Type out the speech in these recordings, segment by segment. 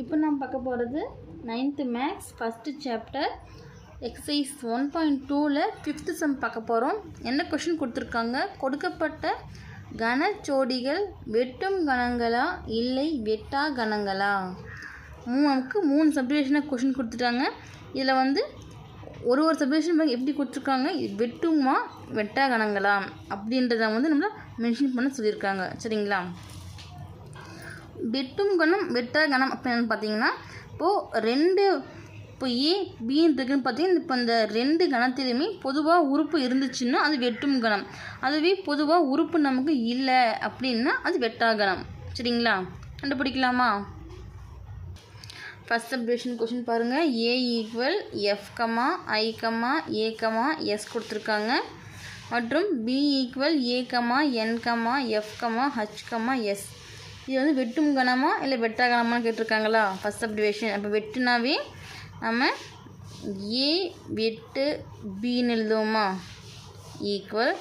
இப்போ நாம் பார்க்க போகிறது ninth maths first chapter exercise one point டூவில் ஃபிஃப்த்து சம் பார்க்க போகிறோம். என்ன கொஷின் கொடுத்துருக்காங்க? கொடுக்கப்பட்ட கனச்சோடிகள் வெட்டும் கணங்களா இல்லை வெட்டா கணங்களா? மூ நமக்கு மூணு சப்டிவிஷனாக கொஷின் கொடுத்துட்டாங்க. இதில் வந்து ஒரு ஒரு சப்டிவிஷன் எப்படி கொடுத்துருக்காங்க? இது வெட்டுமா வெட்டா கணங்களா? அப்படின்றத வந்து நம்மளை மென்ஷன் பண்ண சொல்லியிருக்காங்க. சரிங்களா? வெட்டும் கணம் வெட்டா கணம் அப்படின்னு பார்த்தீங்கன்னா இப்போது ரெண்டு இப்போ ஏ பின்னு இருக்குன்னு பார்த்தீங்கன்னா இப்போ இந்த ரெண்டு கணத்திலையுமே பொதுவாக உறுப்பு இருந்துச்சுன்னா அது வெட்டும் கணம். அதுவே பொதுவாக உறுப்பு நமக்கு இல்லை அப்படின்னா அது வெட்டா கணம். சரிங்களா? கண்டுபிடிக்கலாமா? ஃபஸ்ட் சப்டிவிஷன் கொஷின் பாருங்கள் A equal F comma I comma A comma S கொடுத்துருக்காங்க. மற்றும் B equal A comma N comma F comma H comma S இது வந்து வெட்டும் கணமா இல்லை வெட்டா கணமான்னு கேட்டிருக்காங்களா? ஃபஸ்ட் சப்டிவிஷன் அப்போ வெட்டுனாவே நம்ம ஏ வெட்டு பின்னு எழுதுவோமா? ஈக்குவல்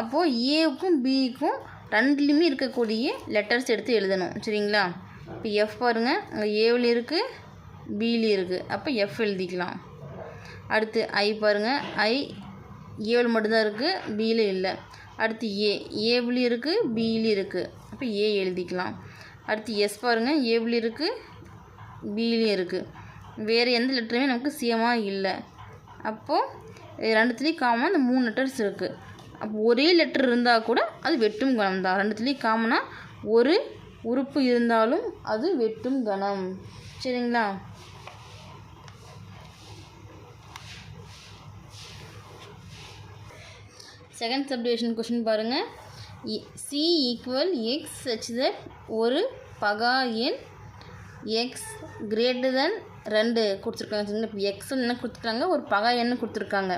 அப்போது ஏவுக்கும் பிக்கும் ரெண்டுலேயுமே இருக்கக்கூடிய லெட்டர்ஸ் எடுத்து எழுதணும். சரிங்களா? இப்போ எஃப் பாருங்கள் அங்கே ஏவில் இருக்குது பியில் இருக்குது அப்போ எஃப் எழுதிக்கலாம். அடுத்து ஐ பாருங்கள் ஐ ஏவில் மட்டும்தான் இருக்குது பியில் இல்லை. அடுத்து ஏ ஏவிலையும் இருக்குது பியிலையும் இருக்குது அப்போ ஏ எழுதிக்கலாம். அடுத்து எஸ் பாருங்கள் ஏவிலையும் இருக்குது பிலையும் இருக்குது வேறு எந்த லெட்டருமே நமக்கு சிஎமாக இல்லை. அப்போது ரெண்டுத்துலேயும் காமனாக இந்த மூணு லெட்டர்ஸ் இருக்குது அப்போ ஒரே லெட்டர் இருந்தால் கூட அது வெட்டும் கணம் தான். ரெண்டுத்துலேயும் காமனாக ஒரு உறுப்பு இருந்தாலும் அது வெட்டும் கணம். சரிங்களா? செகண்ட் சப்டிவிஷன் கொஷின் பாருங்கள் C equal X such that ஒரு பகா எண் எக்ஸ் கிரேட்டர் தென் ரெண்டு கொடுத்துருக்காங்க. சரிங்களா இப்போ எக்ஸ் என்ன கொடுத்துருக்காங்க? ஒரு பகா எண்ணு கொடுத்துருக்காங்க.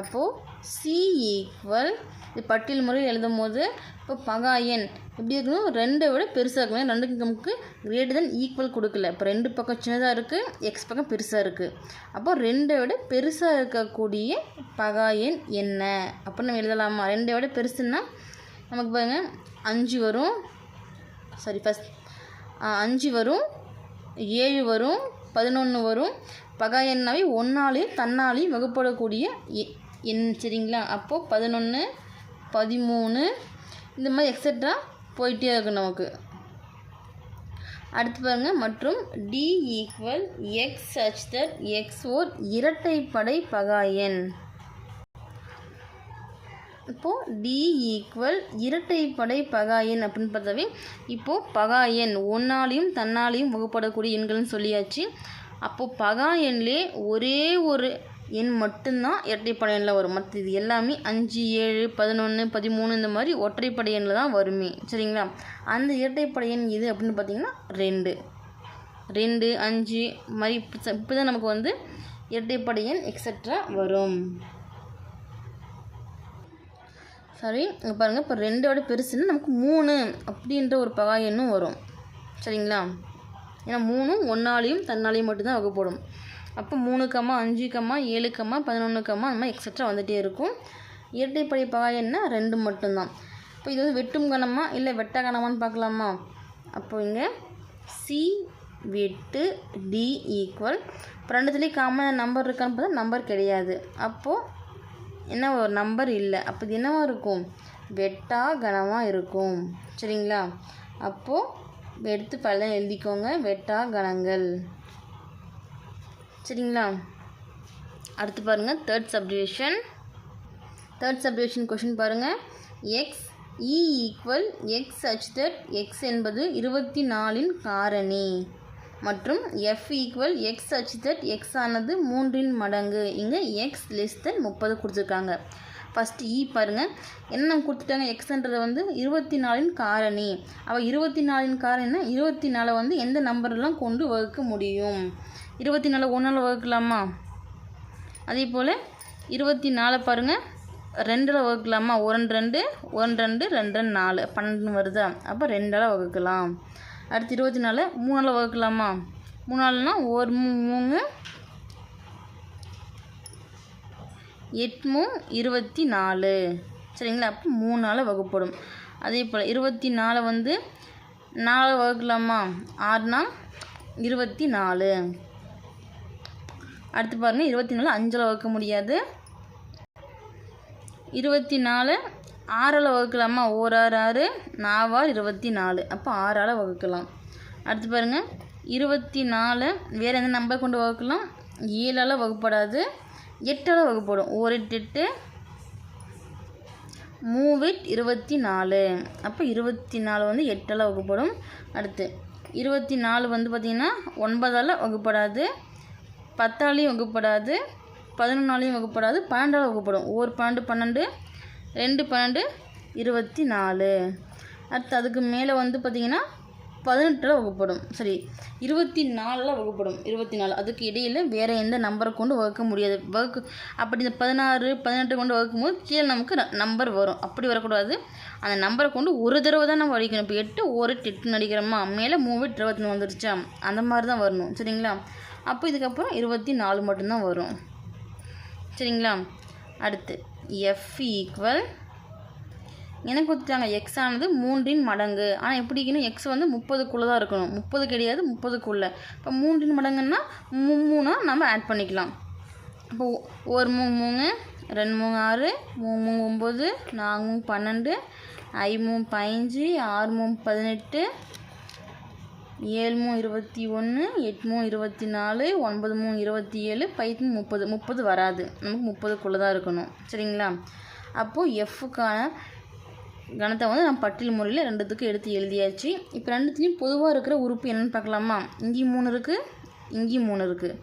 அப்போது சி ஈக்குவல் இது பட்டியல் முறையில் எழுதும் போது இப்போ பகா எண் எப்படி இருக்கணும் ரெண்டை விட பெருசாக இருக்கணும் ரெண்டுக்கு நமக்கு கிரேட்டர் தென் ஈக்குவல் கொடுக்கல. இப்போ ரெண்டு பக்கம் சின்னதாக இருக்குது எக்ஸ் பக்கம் பெருசாக இருக்குது அப்போ ரெண்டை விட பெருசாக இருக்கக்கூடிய பகா எண் என்ன? அப்படின்னு நம்ம எழுதலாமா? ரெண்டை விட பெருசுன்னா நமக்கு பாருங்கள் அஞ்சு வரும். சாரி ஃபஸ்ட் அஞ்சு வரும் ஏழு வரும் பதினொன்று வரும். பகா எண்ணாவை ஒன்றாலையும் தன்னாலே வகுப்படக்கூடிய எ- எண் சரிங்களா? அப்போது பதினொன்று பதிமூணு இந்த மாதிரி எக்ஸட்ரா போயிட்டே இருக்கும் நமக்கு. அடுத்து பாருங்க மற்றும் D equal X such that X ஓர் இரட்டைப்படை பகா எண். இப்போது டி ஈக்குவல் இரட்டைப்படை பகா எண் அப்படின்னு பார்த்தாவே இப்போது பகா எண் ஒன்னாலையும் தன்னாலையும் வகுப்படக்கூடிய எண்கள்னு சொல்லியாச்சு. அப்போது பகா எண்ணிலே ஒரே ஒரு எண் மட்டும்தான் இரட்டைப்படை எண்ணில் வரும். மற்ற இது எல்லாமே அஞ்சு ஏழு பதினொன்று பதிமூணு இந்த மாதிரி ஒற்றைப்படை எண்ணில் தான் வருமே. சரிங்களா? அந்த இரட்டைப்படை எண் இது அப்படின்னு பார்த்தீங்கன்னா ரெண்டு. ரெண்டு அஞ்சு மாதிரி இப்போ தான் நமக்கு வந்து இரட்டைப்படை எண் எக்ஸட்ரா வரும். சாரி இங்கே பாருங்கள் இப்போ ரெண்டோட பெருசுன்னு நமக்கு மூணு அப்படின்ற ஒரு பகா எண்ணும் வரும். சரிங்களா? ஏன்னா மூணும் ஒன்னாலையும் தன்னாலையும் மட்டும்தான் வகுப்படும். அப்போ மூணு கம்மா அஞ்சு கம்மா ஏழு கம்மா பதினொன்று கம்மா அந்த மாதிரி எக்ஸட்ரா வந்துகிட்டே இருக்கும். இரட்டைப்படை பகா எண்ணா ரெண்டு மட்டும்தான். இப்போ இது வந்து வெட்டும் கணமா இல்லை வெட்ட கணமான்னு பார்க்கலாமா? அப்போ இங்கே சி வெட்டு டி ஈக்குவல் இப்போ ரெண்டுத்துலேயும் காமன் நம்பர் இருக்கான்னு பார்த்தா நம்பர் கிடையாது. அப்போது என்ன ஒரு நம்பர் இல்லை. அப்போ இது என்னவா இருக்கும்? வெட்டா கனமாக இருக்கும். சரிங்களா? அப்போது எடுத்து பல எழுதிக்கோங்க. வெட்டா கணங்கள். சரிங்களா? அடுத்து பாருங்கள் third subdivision third subdivision question பாருங்கள் X E equal X such that X என்பது இருபத்தி நாலின் காரணி. மற்றும் F equal X such that X ஆனது மூன்றின் மடங்கு. இங்கே எக்ஸ் லெஸ் தென் முப்பது கொடுத்துருக்காங்க. ஃபஸ்ட்டு இ e பாருங்கள் என்ன நம்ம கொடுத்துட்டாங்க? எக்ஸ்ன்றதை வந்து இருபத்தி நாலின் காரணி. அவள் இருபத்தி நாலின் காரணினா இருபத்தி நாலை வந்து எந்த நம்பர்லாம் கொண்டு வகுக்க முடியும்? இருபத்தி நாலு ஒன்றால் வகுக்கலாமா? அதே போல் இருபத்தி நாலு பாருங்கள் ரெண்டில் வகுக்கலாமா? ஒன் ரெண்டு ஒன்று ரெண்டு ரெண்டு ரெண்டு நாலு. பன்னெண்டு வருதா? அப்போ ரெண்டால் வகுக்கலாம். அடுத்து இருபத்தி நாலு மூணால் வகுக்கலாமா? மூணாலுனா ஒரு மூ- மூணு எட்மூ இருபத்தி நாலு. சரிங்களா? அப்போ மூணால் வகுப்படும். அதே போல் இருபத்தி நாலு வந்து நாலு வகுக்கலாமா? ஆறுனா இருபத்தி நாலு. அடுத்து பாருங்கள் இருபத்தி நாலு அஞ்சில் வகுக்க முடியாது. இருபத்தி நாலு ஆறால் வகுக்கலாமா? ஓர் ஆறு ஆறு நாவார் இருபத்தி நாலு அப்போ ஆறால் வகுக்கலாம். அடுத்து பாருங்கள் இருபத்தி நாலு வேறு எந்த நம்பர் கொண்டு வகுக்கலாம்? ஏழால் வகுப்படாது. எட்டால் வகுப்படும். ஒரு எட்டு எட்டு. இருபத்தி நாலு அப்போ இருபத்தி நாலு வந்து எட்டால் வகுப்படும். அடுத்து இருபத்தி நாலு வந்து பார்த்திங்கன்னா ஒன்பதால் வகுப்படாது. பத்தாலையும் வகுப்படாது. பதினொன்றாலையும் வகுப்படாது. பன்னெண்டால் வகுப்படும். ஒரு பன்னெண்டு பன்னெண்டு. ரெண்டு பன்னெண்டு இருபத்தி நாலு அடுத்து அதுக்கு மேலே வந்து பார்த்திங்கன்னா பதினெட்டில் வகுப்படும். சரி இருபத்தி நாலில் வகுப்படும். இருபத்தி நாலு அதுக்கு இடையில் வேறு எந்த நம்பரை கொண்டு வகுக்க முடியாது. வகுக்கு அப்படி இந்த பதினாறு பதினெட்டு கொண்டு வகுக்கும் போது கீழே நமக்கு நம்பர் வரும். அப்படி வரக்கூடாது. அந்த நம்பரை கொண்டு ஒரு தடவை தான் நம்ம அடிக்கணும். இப்போ எட்டு ஒரு எட்டு அடிக்கிறோமா? மேலே மூணு இருபத்தி நாலு வந்துருச்சா? அந்த மாதிரி தான் வரணும். சரிங்களா? அப்போ இதுக்கப்புறம் இருபத்தி நாலு மட்டும்தான் வரும். சரிங்களா? அடுத்து எஃப் ஈக்குவல் என்ன கொடுத்துட்டாங்க? எக்ஸ் ஆனது மூன்றின் மடங்கு. ஆனால் எப்படி இருக்கணும் எக்ஸ் வந்து முப்பதுக்குள்ளே தான் இருக்கணும். முப்பது கிடையாது முப்பதுக்குள்ளே. இப்போ மூன்றின் மடங்குன்னா மூ நம்ம ஆட் பண்ணிக்கலாம். இப்போ ஒரு மூணு மூணு ரெண்டு மூணு ஆறு மூணு மூணு ஒம்பது நாலு மூணு பன்னெண்டு ஐ மூணு பதினஞ்சு ஆறு மூணு பதினெட்டு ஏழு இருபத்தி ஒன்று எட்டு மூணு இருபத்தி நாலு ஒன்பது மூணு இருபத்தி ஏழு பைத்து முப்பது. முப்பது வராது. நமக்கு முப்பதுக்குள்ளே தான் இருக்கணும். சரிங்களா? அப்போது எஃப்க்கான கணத்தை வந்து நான் பட்டியல் முறையில் ரெண்டுத்துக்கும் எடுத்து எழுதியாச்சு. இப்போ ரெண்டுத்துலேயும் பொதுவாக இருக்கிற உறுப்பு என்னென்னு பார்க்கலாமா? இங்கேயும் மூணு இருக்குது இங்கேயும் மூணு இருக்குது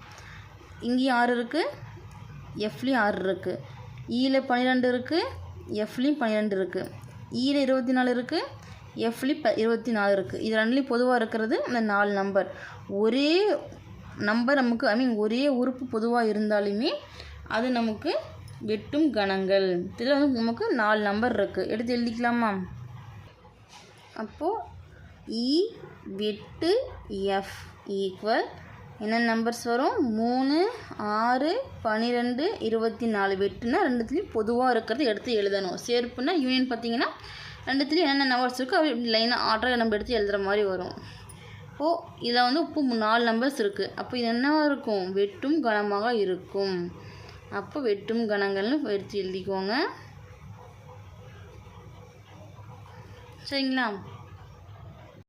இங்கேயும் ஆறு இருக்குது எஃப்லேயும் ஆறு இருக்குது ஈயில் e பன்னிரெண்டு இருக்குது எஃப்லேயும் பன்னிரெண்டு இருக்குது ஈயில் e இருபத்தி நாலு இருக்குது எஃப்லி ப இருபத்தி நாலு இருக்குது இது ரெண்டுலேயும் பொதுவாக இருக்கிறது அந்த நாலு நம்பர் ஒரே நம்பர் நமக்கு ஐ மீன் ஒரே உறுப்பு பொதுவாக இருந்தாலுமே அது நமக்கு வெட்டும் கணங்கள். இதில் வந்து நமக்கு நாலு நம்பர் இருக்குது எடுத்து எழுதிக்கலாமா? அப்போது இ e வெட்டு எஃப் ஈக்குவல் என்ன நம்பர்ஸ் வரும்? மூணு ஆறு பன்னிரெண்டு இருபத்தி நாலு. வெட்டுனா ரெண்டுத்துலேயும் பொதுவாக இருக்கிறது எடுத்து எழுதணும். சேர்ப்புனா யூனியன் பார்த்தீங்கன்னா ரெண்டுத்துலேயும் என்னென்ன நம்பர்ஸ் இருக்கோ அப்படி லைனாக ஆர்டராக நம்ம எடுத்து எழுதுகிற மாதிரி வரும். அப்போது இதில் வந்து இப்போ நாலு நம்பர்ஸ் இருக்குது அப்போ இது என்னவாக இருக்கும்? வெட்டும் கனமாக இருக்கும். அப்போ வெட்டும் கணங்கள்னு எடுத்து எழுதிக்கோங்க. சரிங்களா?